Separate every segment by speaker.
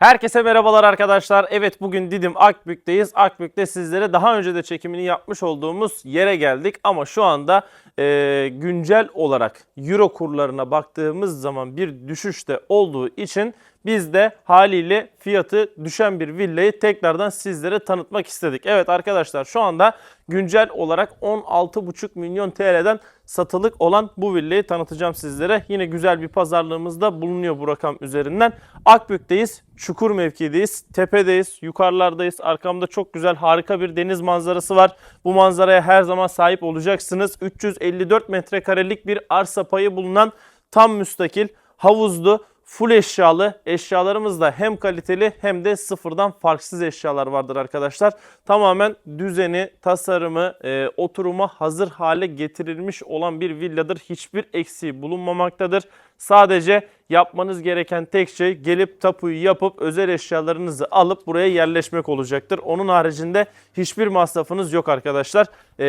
Speaker 1: Herkese merhabalar arkadaşlar. Evet bugün Didim Akbük'teyiz. Akbük'te sizlere daha önce de çekimini yapmış olduğumuz yere geldik. Ama şu anda e, güncel olarak Euro kurlarına baktığımız zaman bir düşüşte olduğu için biz de haliyle fiyatı düşen bir villayı tekrardan sizlere tanıtmak istedik. Evet arkadaşlar şu anda güncel olarak 16,5 milyon TL'den satılık olan bu villayı tanıtacağım sizlere. Yine güzel bir pazarlığımızda bulunuyor bu rakam üzerinden. Akbük'teyiz, Çukur mevkideyiz, tepedeyiz, yukarılardayız. Arkamda çok güzel harika bir deniz manzarası var. Bu manzaraya her zaman sahip olacaksınız. 354 metrekarelik bir arsa payı bulunan tam müstakil, havuzlu, full eşyalı eşyalarımız da hem kaliteli hem de sıfırdan farksız eşyalar vardır arkadaşlar. Tamamen düzeni, tasarımı, e, oturuma hazır hale getirilmiş olan bir villadır. Hiçbir eksiği bulunmamaktadır. Sadece yapmanız gereken tek şey gelip tapuyu yapıp özel eşyalarınızı alıp buraya yerleşmek olacaktır. Onun haricinde hiçbir masrafınız yok arkadaşlar. E,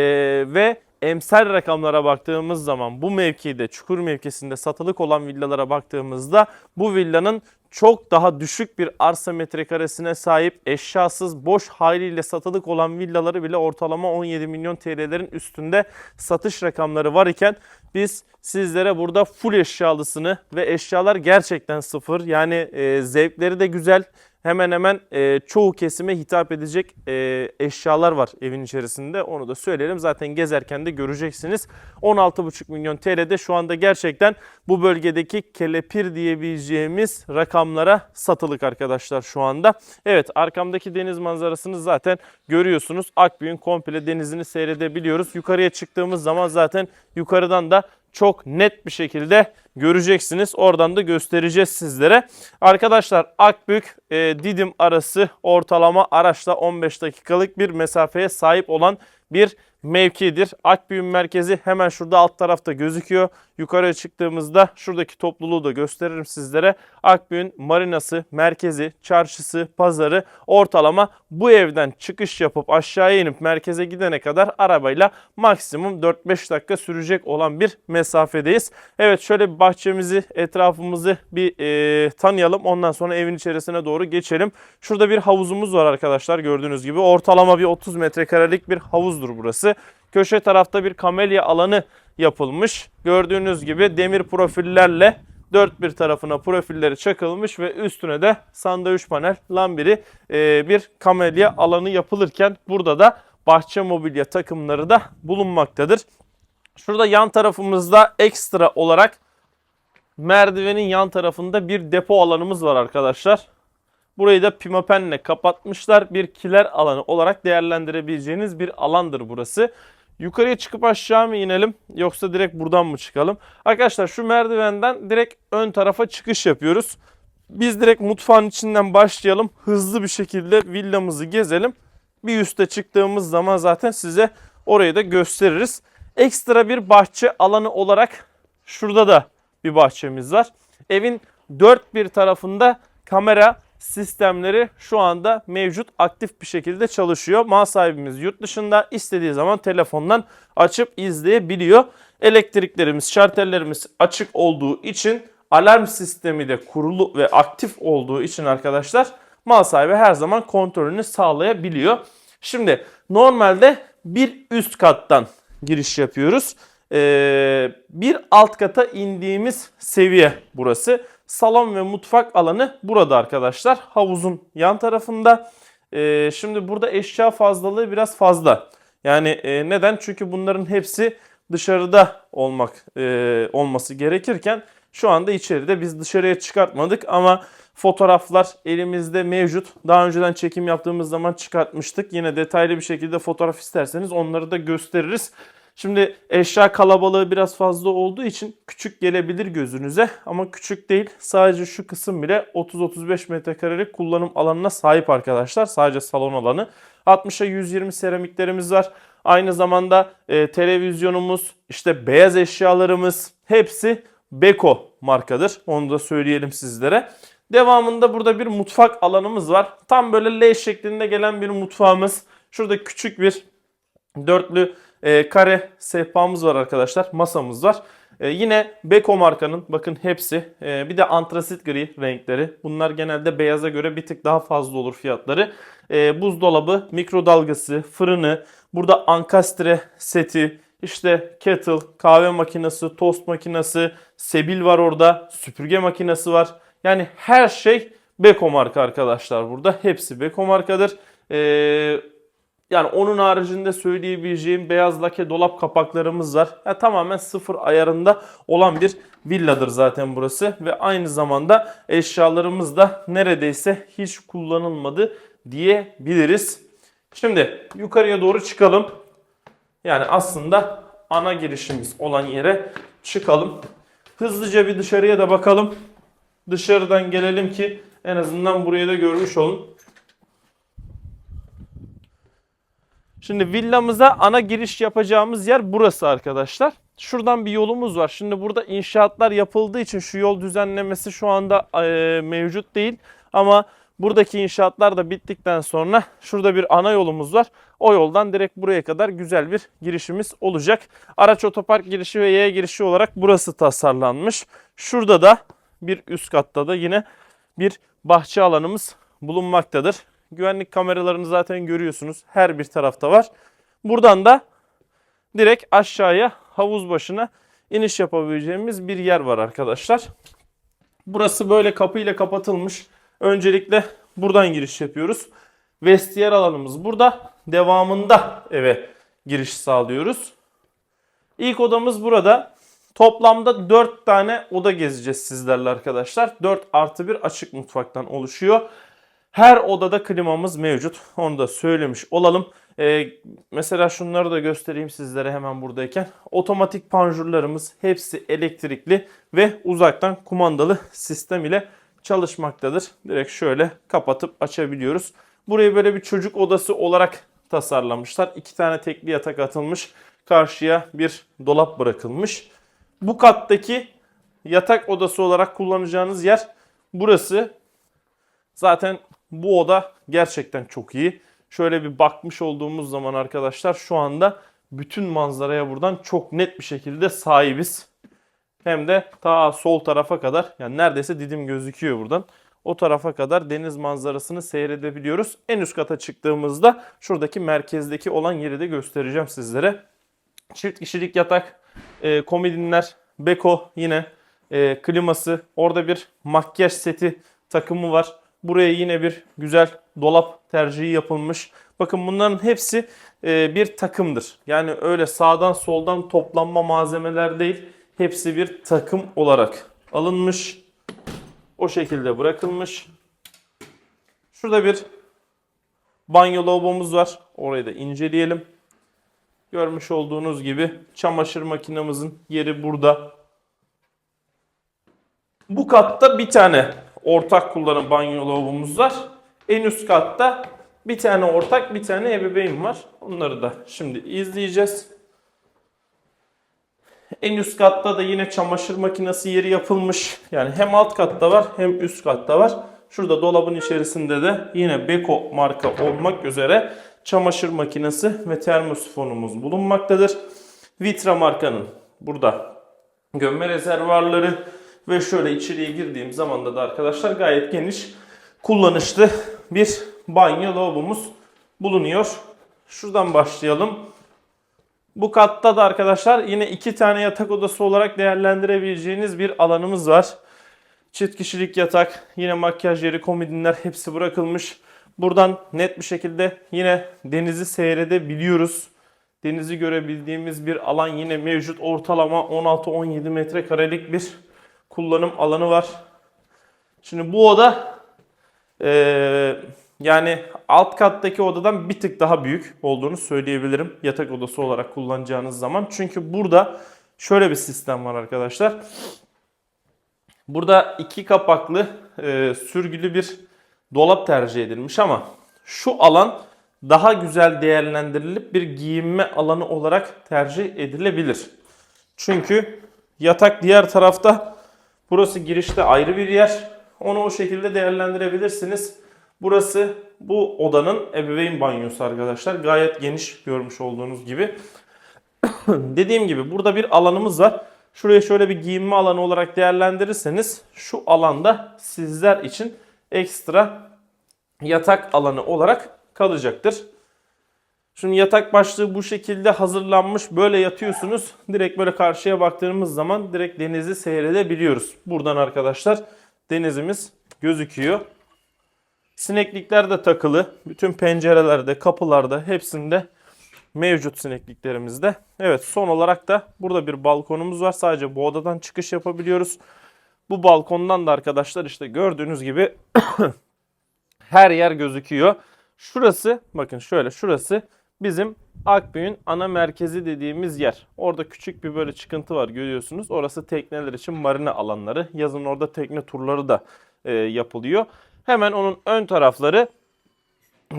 Speaker 1: ve emsal rakamlara baktığımız zaman bu mevkide çukur mevkisinde satılık olan villalara baktığımızda bu villanın çok daha düşük bir arsa metrekaresine sahip eşyasız boş haliyle satılık olan villaları bile ortalama 17 milyon TL'lerin üstünde satış rakamları var iken biz sizlere burada full eşyalısını ve eşyalar gerçekten sıfır yani e, zevkleri de güzel hemen hemen e, çoğu kesime hitap edecek e, eşyalar var evin içerisinde. Onu da söyleyelim. Zaten gezerken de göreceksiniz. 16,5 milyon TL'de şu anda gerçekten bu bölgedeki kelepir diyebileceğimiz rakamlara satılık arkadaşlar şu anda. Evet arkamdaki deniz manzarasını zaten görüyorsunuz. Akbük'ün komple denizini seyredebiliyoruz. Yukarıya çıktığımız zaman zaten yukarıdan da çok net bir şekilde göreceksiniz. Oradan da göstereceğiz sizlere. Arkadaşlar Akbük e, Didim arası ortalama araçla 15 dakikalık bir mesafeye sahip olan bir mevkidir. Akbük'ün merkezi hemen şurada alt tarafta gözüküyor. Yukarıya çıktığımızda şuradaki topluluğu da gösteririm sizlere. Akbük'ün marinası, merkezi, çarşısı, pazarı ortalama bu evden çıkış yapıp aşağıya inip merkeze gidene kadar arabayla maksimum 4-5 dakika sürecek olan bir mesafedeyiz. Evet şöyle bir bahçemizi, etrafımızı bir e, tanıyalım. Ondan sonra evin içerisine doğru geçelim. Şurada bir havuzumuz var arkadaşlar gördüğünüz gibi. Ortalama bir 30 metrekarelik bir havuzdur burası. Köşe tarafta bir kamelya alanı yapılmış. Gördüğünüz gibi demir profillerle dört bir tarafına profilleri çakılmış ve üstüne de sandviç panel lambiri e, bir kamelya alanı yapılırken burada da bahçe mobilya takımları da bulunmaktadır. Şurada yan tarafımızda ekstra olarak merdivenin yan tarafında bir depo alanımız var arkadaşlar. Burayı da pimapenle kapatmışlar. Bir kiler alanı olarak değerlendirebileceğiniz bir alandır burası. Yukarıya çıkıp aşağı mı inelim yoksa direkt buradan mı çıkalım? Arkadaşlar şu merdivenden direkt ön tarafa çıkış yapıyoruz. Biz direkt mutfağın içinden başlayalım. Hızlı bir şekilde villamızı gezelim. Bir üste çıktığımız zaman zaten size orayı da gösteririz. Ekstra bir bahçe alanı olarak şurada da bir bahçemiz var. Evin dört bir tarafında kamera sistemleri şu anda mevcut aktif bir şekilde çalışıyor. Mal sahibimiz yurt dışında istediği zaman telefondan açıp izleyebiliyor. Elektriklerimiz, şartellerimiz açık olduğu için alarm sistemi de kurulu ve aktif olduğu için arkadaşlar mal sahibi her zaman kontrolünü sağlayabiliyor. Şimdi normalde bir üst kattan giriş yapıyoruz. Ee, bir alt kata indiğimiz seviye burası. Salon ve mutfak alanı burada arkadaşlar. Havuzun yan tarafında. Ee, şimdi burada eşya fazlalığı biraz fazla. Yani e, neden? Çünkü bunların hepsi dışarıda olmak e, olması gerekirken şu anda içeride biz dışarıya çıkartmadık ama fotoğraflar elimizde mevcut. Daha önceden çekim yaptığımız zaman çıkartmıştık. Yine detaylı bir şekilde fotoğraf isterseniz onları da gösteririz. Şimdi eşya kalabalığı biraz fazla olduğu için küçük gelebilir gözünüze ama küçük değil. Sadece şu kısım bile 30-35 metrekarelik kullanım alanına sahip arkadaşlar. Sadece salon alanı. 60'a 120 seramiklerimiz var. Aynı zamanda e, televizyonumuz, işte beyaz eşyalarımız hepsi Beko markadır. Onu da söyleyelim sizlere. Devamında burada bir mutfak alanımız var. Tam böyle L şeklinde gelen bir mutfağımız. Şurada küçük bir dörtlü e, kare sehpamız var arkadaşlar. Masamız var. Ee, yine Beko markanın bakın hepsi Ee, bir de antrasit gri renkleri. Bunlar genelde beyaza göre bir tık daha fazla olur fiyatları. Ee, buzdolabı, mikrodalgası, fırını, burada ankastre seti, işte kettle, kahve makinesi, tost makinesi, sebil var orada, süpürge makinesi var. Yani her şey Beko marka arkadaşlar burada. Hepsi Beko markadır. Ee, yani onun haricinde söyleyebileceğim beyaz lake dolap kapaklarımız var. Ya tamamen sıfır ayarında olan bir villadır zaten burası. Ve aynı zamanda eşyalarımız da neredeyse hiç kullanılmadı diyebiliriz. Şimdi yukarıya doğru çıkalım. Yani aslında ana girişimiz olan yere çıkalım. Hızlıca bir dışarıya da bakalım. Dışarıdan gelelim ki en azından burayı da görmüş olun. Şimdi villamıza ana giriş yapacağımız yer burası arkadaşlar. Şuradan bir yolumuz var. Şimdi burada inşaatlar yapıldığı için şu yol düzenlemesi şu anda e, mevcut değil. Ama buradaki inşaatlar da bittikten sonra şurada bir ana yolumuz var. O yoldan direkt buraya kadar güzel bir girişimiz olacak. Araç otopark girişi ve yaya girişi olarak burası tasarlanmış. Şurada da bir üst katta da yine bir bahçe alanımız bulunmaktadır. Güvenlik kameralarını zaten görüyorsunuz. Her bir tarafta var. Buradan da direkt aşağıya havuz başına iniş yapabileceğimiz bir yer var arkadaşlar. Burası böyle kapıyla kapatılmış. Öncelikle buradan giriş yapıyoruz. Vestiyer alanımız burada. Devamında eve giriş sağlıyoruz. İlk odamız burada. Toplamda 4 tane oda gezeceğiz sizlerle arkadaşlar. 4 artı 1 açık mutfaktan oluşuyor. Her odada klimamız mevcut. Onu da söylemiş olalım. Ee, mesela şunları da göstereyim sizlere hemen buradayken. Otomatik panjurlarımız hepsi elektrikli ve uzaktan kumandalı sistem ile çalışmaktadır. Direkt şöyle kapatıp açabiliyoruz. Burayı böyle bir çocuk odası olarak tasarlamışlar. İki tane tekli yatak atılmış. Karşıya bir dolap bırakılmış. Bu kattaki yatak odası olarak kullanacağınız yer burası. Zaten bu oda gerçekten çok iyi. Şöyle bir bakmış olduğumuz zaman arkadaşlar şu anda bütün manzaraya buradan çok net bir şekilde sahibiz. Hem de ta sol tarafa kadar yani neredeyse didim gözüküyor buradan. O tarafa kadar deniz manzarasını seyredebiliyoruz. En üst kata çıktığımızda şuradaki merkezdeki olan yeri de göstereceğim sizlere. Çift kişilik yatak, e, komodinler, beko yine e, kliması, orada bir makyaj seti takımı var. Buraya yine bir güzel dolap tercihi yapılmış. Bakın bunların hepsi e, bir takımdır. Yani öyle sağdan soldan toplanma malzemeler değil. Hepsi bir takım olarak alınmış. O şekilde bırakılmış. Şurada bir banyo lavabomuz var. Orayı da inceleyelim. Görmüş olduğunuz gibi çamaşır makinemizin yeri burada. Bu katta bir tane ortak kullanım banyo lavabomuz var. En üst katta bir tane ortak bir tane ebeveyn var. Onları da şimdi izleyeceğiz. En üst katta da yine çamaşır makinesi yeri yapılmış. Yani hem alt katta var hem üst katta var. Şurada dolabın içerisinde de yine Beko marka olmak üzere çamaşır makinesi ve termosifonumuz bulunmaktadır. Vitra markanın burada gömme rezervuarları ve şöyle içeriye girdiğim zaman da arkadaşlar gayet geniş kullanışlı bir banyo lavabomuz bulunuyor. Şuradan başlayalım. Bu katta da arkadaşlar yine iki tane yatak odası olarak değerlendirebileceğiniz bir alanımız var. Çift kişilik yatak, yine makyaj yeri, komodinler hepsi bırakılmış. Buradan net bir şekilde yine denizi seyredebiliyoruz. Denizi görebildiğimiz bir alan yine mevcut. Ortalama 16-17 metrekarelik bir kullanım alanı var. Şimdi bu oda eee, yani alt kattaki odadan bir tık daha büyük olduğunu söyleyebilirim. Yatak odası olarak kullanacağınız zaman. Çünkü burada şöyle bir sistem var arkadaşlar. Burada iki kapaklı e, sürgülü bir dolap tercih edilmiş ama şu alan daha güzel değerlendirilip bir giyinme alanı olarak tercih edilebilir. Çünkü yatak diğer tarafta burası girişte ayrı bir yer. Onu o şekilde değerlendirebilirsiniz. Burası bu odanın ebeveyn banyosu arkadaşlar. Gayet geniş görmüş olduğunuz gibi. Dediğim gibi burada bir alanımız var. Şuraya şöyle bir giyinme alanı olarak değerlendirirseniz şu alanda sizler için ekstra yatak alanı olarak kalacaktır. Şimdi yatak başlığı bu şekilde hazırlanmış. Böyle yatıyorsunuz. Direkt böyle karşıya baktığımız zaman direkt denizi seyredebiliyoruz. Buradan arkadaşlar denizimiz gözüküyor. Sineklikler de takılı. Bütün pencerelerde, kapılarda hepsinde mevcut sinekliklerimizde. Evet son olarak da burada bir balkonumuz var. Sadece bu odadan çıkış yapabiliyoruz. Bu balkondan da arkadaşlar işte gördüğünüz gibi her yer gözüküyor. Şurası bakın şöyle şurası bizim Akbüyün ana merkezi dediğimiz yer. Orada küçük bir böyle çıkıntı var görüyorsunuz. Orası tekneler için marina alanları. Yazın orada tekne turları da e, yapılıyor. Hemen onun ön tarafları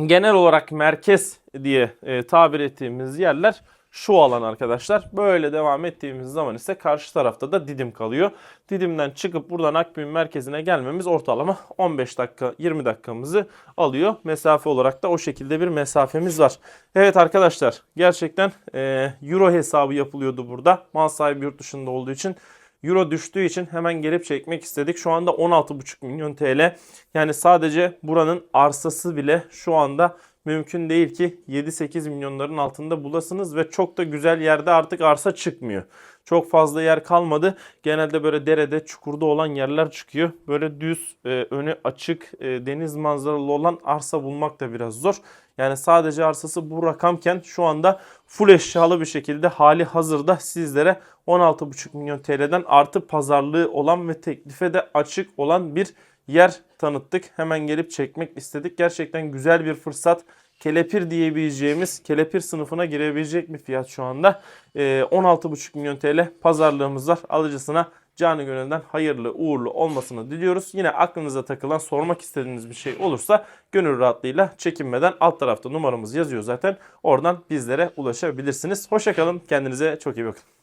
Speaker 1: genel olarak merkez diye e, tabir ettiğimiz yerler şu alan arkadaşlar. Böyle devam ettiğimiz zaman ise karşı tarafta da Didim kalıyor. Didim'den çıkıp buradan Akbün merkezine gelmemiz ortalama 15 dakika 20 dakikamızı alıyor. Mesafe olarak da o şekilde bir mesafemiz var. Evet arkadaşlar gerçekten e, euro hesabı yapılıyordu burada. Mal sahibi yurt dışında olduğu için. Euro düştüğü için hemen gelip çekmek istedik. Şu anda 16,5 milyon TL. Yani sadece buranın arsası bile şu anda mümkün değil ki 7-8 milyonların altında bulasınız ve çok da güzel yerde artık arsa çıkmıyor. Çok fazla yer kalmadı. Genelde böyle derede, çukurda olan yerler çıkıyor. Böyle düz, e, önü açık, e, deniz manzaralı olan arsa bulmak da biraz zor. Yani sadece arsası bu rakamken şu anda full eşyalı bir şekilde hali hazırda sizlere 16,5 milyon TL'den artı pazarlığı olan ve teklife de açık olan bir yer tanıttık. Hemen gelip çekmek istedik. Gerçekten güzel bir fırsat. Kelepir diyebileceğimiz, kelepir sınıfına girebilecek bir fiyat şu anda. Ee, 16,5 milyon TL pazarlığımız var. Alıcısına canı gönülden hayırlı uğurlu olmasını diliyoruz. Yine aklınıza takılan sormak istediğiniz bir şey olursa gönül rahatlığıyla çekinmeden alt tarafta numaramız yazıyor zaten. Oradan bizlere ulaşabilirsiniz. Hoşçakalın. Kendinize çok iyi bakın.